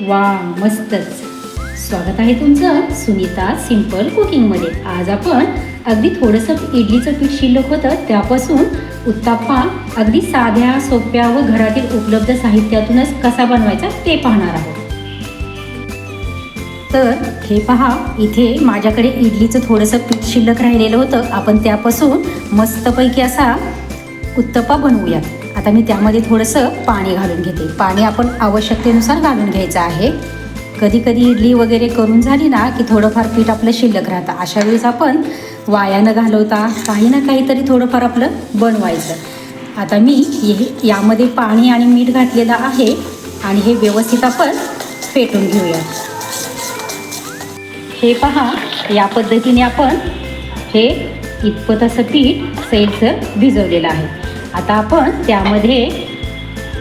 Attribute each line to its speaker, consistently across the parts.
Speaker 1: वा मस्तच. स्वागत आहे तुमचं सुनीता सिंपल कुकिंगमध्ये. आज आपण अगदी थोडंसं इडलीचं पीठ शिल्लक होतं त्यापासून उत्ताप्पा अगदी साध्या सोप्या व घरातील उपलब्ध साहित्यातूनच कसा बनवायचा ते पाहणार आहोत. तर हे पहा इथे माझ्याकडे इडलीचं थोडंसं पीठ शिल्लक राहिलेलं होतं. आपण त्यापासून मस्तपैकी असा उत्तप्पा बनवूयात. आता मी त्यामध्ये थोडंसं पाणी घालून घेते. पाणी आपण आवश्यकतेनुसार घालून घ्यायचं आहे. कधी कधी इडली वगैरे करून झाली ना की थोडंफार पीठ आपलं शिल्लक राहतं. अशा वेळेस आपण वाया न घालवता काही ना काहीतरी थोडंफार आपलं बनवायचं. आता मी हे यामध्ये पाणी आणि मीठ घातलेलं आहे आणि हे व्यवस्थित आपण फेटून घेऊया. हे पहा या पद्धतीने आपण हे इतपत असं पीठ सैलचं भिजवलेलं आहे. आता आपण त्यामध्ये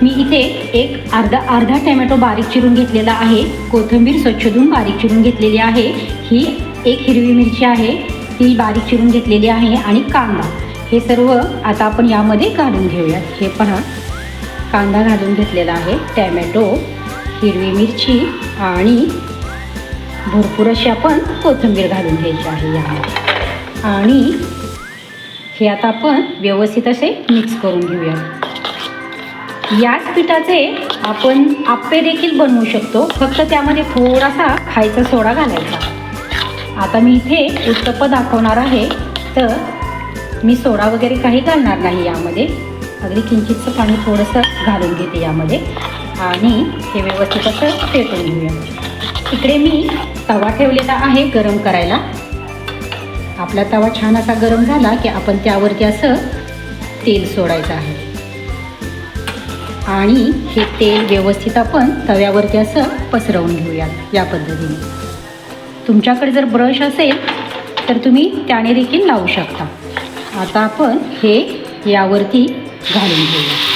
Speaker 1: मी इथे एक अर्धा अर्धा टॅमॅटो बारीक चिरून घेतलेला आहे. कोथिंबीर स्वच्छ धुवून बारीक चिरून घेतलेली आहे. ही एक हिरवी मिरची आहे. ती बारीक चिरून घेतलेली आहे आणि कांदा. हे सर्व आता आपण यामध्ये घालून घेऊयात. हे पहा. कांदा घालून घेतलेला आहे. टॅमॅटो हिरवी मिरची आणि भरपूर अशी आपण कोथिंबीर घालून घ्यायची आहे यामध्ये. आणि हे आता आपण व्यवस्थित असे मिक्स करून घेऊया. याच पिठाचे आपण आप्पे देखील बनवू शकतो. फक्त त्यामध्ये थोडासा खायचा सोडा घालायचा. आता मी इथे उत्तप्प दाखवणार आहे. तर मी सोडा वगैरे काही घालणार नाही यामध्ये. अगदी किंचितचं पाणी थोडंसं घालून घेते यामध्ये. आणि हे व्यवस्थित असं फेटून घेऊया. इकडे मी तवा ठेवलेला आहे गरम करायला. आपला तवा छान असा गरम झाला की आपण त्यावरती असं तेल सोडायचं आहे. आणि हे तेल व्यवस्थित आपण तव्यावरती असं पसरवून घेऊयात या पद्धतीने. तुमच्याकडे जर ब्रश असेल तर तुम्ही त्याने देखील लावू शकता. आता आपण हे यावरती घालून घेऊया.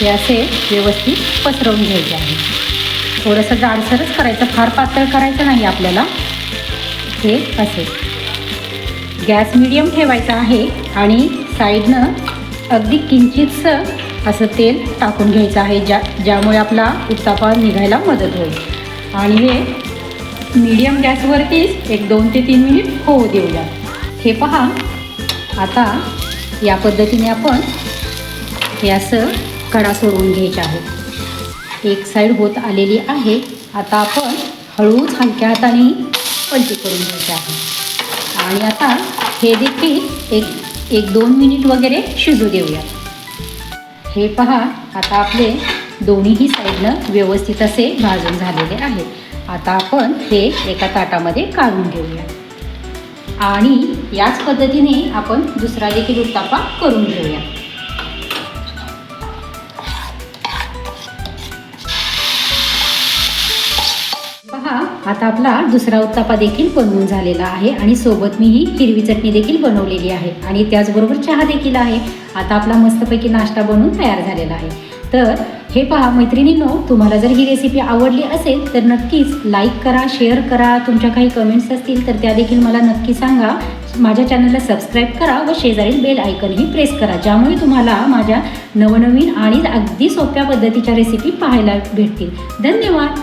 Speaker 1: हे असे व्यवस्थित पसरवून घ्यायचे आहे. थोडंसं जाडसरच करायचं फार पातळ करायचं नाही आपल्याला. हे असे. गॅस मिडियम ठेवायचा आहे आणि साईडनं अगदी किंचितसं असं तेल टाकून घ्यायचं आहे ज्या ज्यामुळे आपला उत्तापा निघायला मदत होईल. आणि हे मीडियम गॅसवरतीच एक दोन ते तीन मिनिट होऊ देऊया. हे पहा. आता या पद्धतीने आपण हे असं कडा सोडवून घ्यायचे आहे. एक साईड होत आलेली आहे. आता आपण हळूच हलक्या हाताने पलटी करून घ्यायची आहे. आणि आता हे देखील एक एक दोन मिनिट वगैरे शिजू देऊया. हे पहा आता आपले दोन्हीही साईडनं व्यवस्थित असे भाजून झालेले आहेत. आता आपण हे एका ताटामध्ये काढून घेऊया. आणि याच पद्धतीने आपण दुसरा देखील उत्तापा करून घेऊया. पहा आता आपला दुसरा उत्तापा देखील बनवून झालेला आहे आणि सोबत मी ही हिरवी चटणी देखील बनवलेली आहे. आणि त्याचबरोबर चहा देखील आहे. आता आपला मस्तपैकी नाश्ता बनवून तयार झालेला आहे. तर हे पहा मैत्रिणींनो तुम्हाला जर ही रेसिपी आवडली असेल तर नक्कीच लाईक करा शेअर करा. तुमच्या काही कमेंट्स असतील तर त्या देखील मला नक्की सांगा. माझ्या चॅनलला सबस्क्राईब करा व शेजारील बेल आयकनही प्रेस करा. ज्यामुळे तुम्हाला माझ्या नवनवीन आणि अगदी सोप्या पद्धतीच्या रेसिपी पाहायला भेटतील. धन्यवाद!